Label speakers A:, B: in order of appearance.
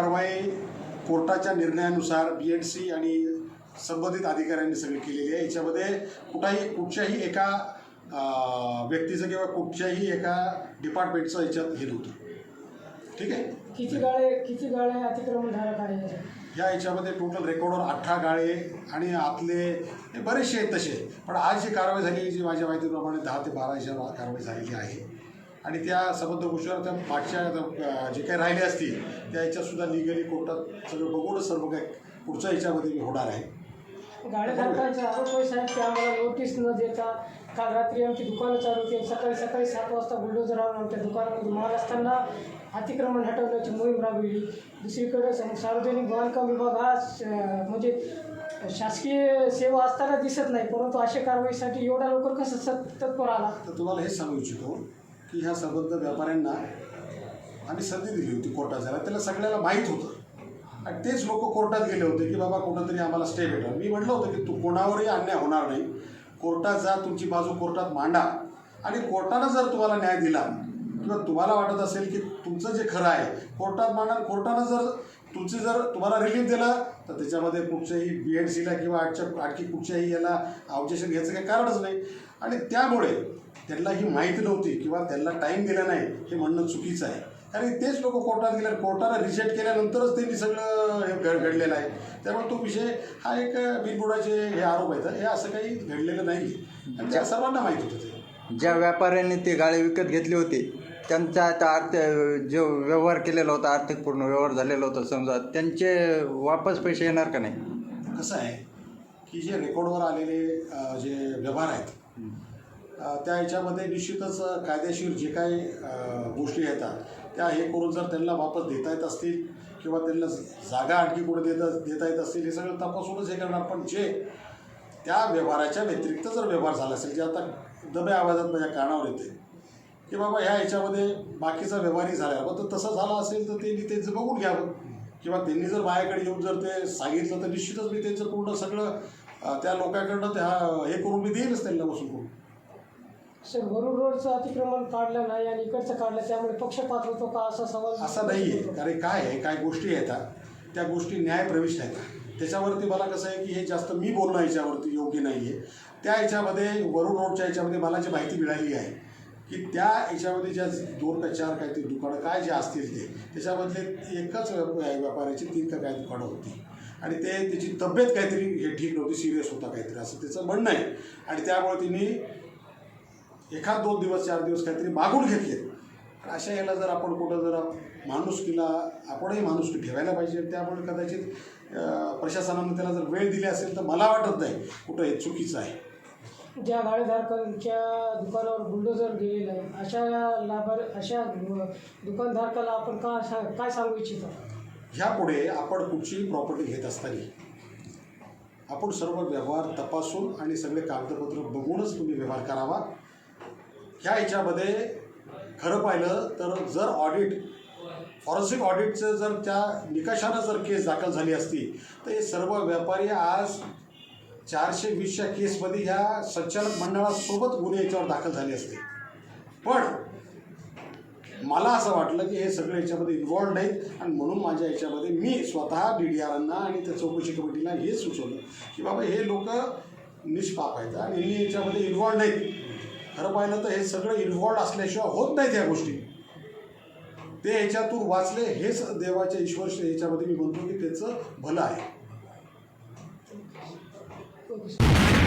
A: कारवाई कोर्टाच्या निर्णयानुसार बी एड सी आणि संबंधित अधिकाऱ्यांनी सगळी केलेली आहे. याच्यामध्ये कुठाही कुठच्याही एका व्यक्तीचं किंवा कुठच्याही एका डिपार्टमेंटचं याच्यात हे नव्हतं. ठीक आहे?
B: किती गाळे किती गाळे अतिक्रमण धारक आहे
A: ह्या याच्यामध्ये टोटल रेकॉर्डवर अठरा गाळे आणि आतले हे बरेचसे आहेत तसे. पण आज जी कारवाई झाली जी माझ्या माहितीप्रमाणे दहा ते बारा याच्या कारवाई झालेली आहे. आणि त्या संबंध गोष्टीवर त्या मागच्या जे काही राहिले असतील त्या याच्यातसुद्धा लिगली कोर्टात सगळं बघूनच सर्व काय पुढच्या याच्यामध्ये मी होणार आहे.
B: गाळे धारकांचे आरोप आहेत की आम्हाला नोटीस न देता काल रात्री आमची दुकानं चालू होती सकाळी सकाळी सात वाजता बुलडोजर आणून आमच्या दुकानामध्ये असताना अतिक्रमण हटवण्याची मोहीम राबविली. दुसरीकडे सार्वजनिक बांधकाम विभाग हा म्हणजे शासकीय सेवा असताना दिसत नाही परंतु अशा कारवाईसाठी एवढा लवकर कसं तत्पर आला
A: तर तुम्हाला हेच सांगू इच्छितो की ह्या संबंध व्यापाऱ्यांना आम्ही संधी दिली होती कोर्टात जायला. त्याला सगळ्याला माहीत होतं. आणि तेच लोक कोर्टात गेले होते की बाबा कुठंतरी आम्हाला स्टे भेटेल. मी म्हटलं होतं की तू कोणावरही अन्याय होणार नाही. कोर्टात जा तुमची बाजू कोर्टात मांडा. आणि कोर्टानं जर तुम्हाला न्याय दिला किंवा तुम्हाला वाटत असेल की तुमचं जे खरं आहे कोर्टात मांडा कोर्टानं जर तुमची जर तुम्हाला रिलीफ दिलं तर त्याच्यामध्ये कुठच्याही बी एड सीला किंवा आजच्या आणखी कुठच्याही याला ऑब्जेक्शन घ्यायचं काही कारणच नाही. आणि त्यामुळे त्यांना ही माहिती नव्हती किंवा त्यांना टाईम दिला नाही हे म्हणणं चुकीचं आहे. कारण तेच लोक कोर्टात गेल्या कोर्टानं रिजेक्ट केल्यानंतरच त्यांनी सगळं हे घड घडलेलं आहे. त्यामुळे तो विषय हा एक बिनबुडाचे हे आरोप आहेत. हे असं काही घडलेलं नाही आणि त्या सर्वांना माहीत होतं ते.
C: ज्या व्यापाऱ्यांनी ते गाळे विकत घेतले होते त्यांचा आता आर्थिक जो व्यवहार केलेला होता आर्थिक पूर्ण व्यवहार झालेला होता समजा त्यांचे वापस पैसे येणार का नाही?
A: कसं आहे की जे रेकॉर्डवर आलेले अ, जे व्यवहार आहेत अ, त्या ह्याच्यामध्ये निश्चितच कायदेशीर जे काही अ, गोष्टी येतात त्या हे करून जर त्यांना वापस देता येत असतील किंवा त्यांना जागा आणखी कुठे देता देता येत असतील हे सगळं तपासूनच हे करणार. पण जे त्या व्यवहाराच्या व्यतिरिक्त जर व्यवहार झाला असेल जे आता दबे आवाजात माझ्या कानावर येते की बाबा ह्या ह्याच्यामध्ये बाकीचा व्यवहारही झाला मग तर तसं झालं असेल तर त्यांनी त्यांचं बघून घ्यावं. किंवा त्यांनी जर माझ्याकडे येऊन जर ते सांगितलं तर निश्चितच मी त्यांचं पूर्ण सगळं त्या लोकांकडनं त्या हे करून मी देईनच त्यांना वसूल करून.
B: सर वरुड रोडचं अतिक्रमण काढलं नाही आणि इकडचं काढलं त्यामुळे पक्षपात होतो का असा सवाल?
A: असं नाही आहे. कारण काय आहे काय गोष्टी येतात त्या गोष्टी न्यायप्रविष्ट आहेत. त्याच्यावरती मला कसं आहे की हे जास्त मी बोलणं याच्यावरती योग्य नाही आहे त्या ह्याच्यामध्ये वरुण रोडच्या ह्याच्यामध्ये मला जी माहिती मिळाली आहे की त्या याच्यामध्ये ज्या दोन का चार काय ते दुकानं काय जे असतील ते त्याच्यामधले एकच व्यापाऱ्याची तीन का काय दुकानं होती. आणि ते त्याची तब्येत काहीतरी हे ठीक नव्हती सिरियस होता काहीतरी असं त्याचं म्हणणं आहे. आणि त्यामुळे तिने एखाद दोन दिवस चार दिवस काहीतरी मागून घेतले. अशा याला जर आपण कुठं जर माणुसकीला आपणही माणुसकी ठेवायला पाहिजे त्यामुळे कदाचित प्रशासनानं त्याला जर वेळ दिली असेल तर मला वाटत नाही कुठं हे चुकीचं आहे.
B: ज्या गाडीधारकांच्या दुकानावर बुलडोजर गेलेलं आहे अशा लाभार अशा दुकानधारकाला आपण का सा- काय सांगू इच्छितो?
A: ह्यापुढे आपण कुठचीही प्रॉपर्टी घेत असताना आपण सर्व व्यवहार तपासून आणि सगळे कागदपत्र बघूनच तुम्ही व्यवहार करावा. ह्या ह्याच्यामध्ये खरं पाहिलं तर जर ऑडिट फॉरेन्सिक ऑडिटचं जर त्या निकषानं जर केस दाखल झाली असती तर हे सर्व व्यापारी आज चारशे वीसच्या केसमध्ये ह्या संचालक मंडळासोबत गुन्हे याच्यावर दाखल झाले असते. पण मला असं वाटलं की हे सगळे याच्यामध्ये इन्वॉल्ड नाहीत आणि म्हणून माझ्या याच्यामध्ये मी स्वतः डी डी आरांना आणि त्या चौकशी कमिटीला हे सुचवलं की बाबा हे लोक निष्पाप आहेत आणि हे याच्यामध्ये इन्वॉल्ड नाहीत खरं पाहिलं तर हे सगळं इन्वॉल्ड असल्याशिवाय होत नाहीत ह्या गोष्टी. ते ह्याच्यातून वाचले हेच देवाच्या ईश्वर याच्यामध्ये मी म्हणतो की त्याचं भलं आहे.
B: Okay sir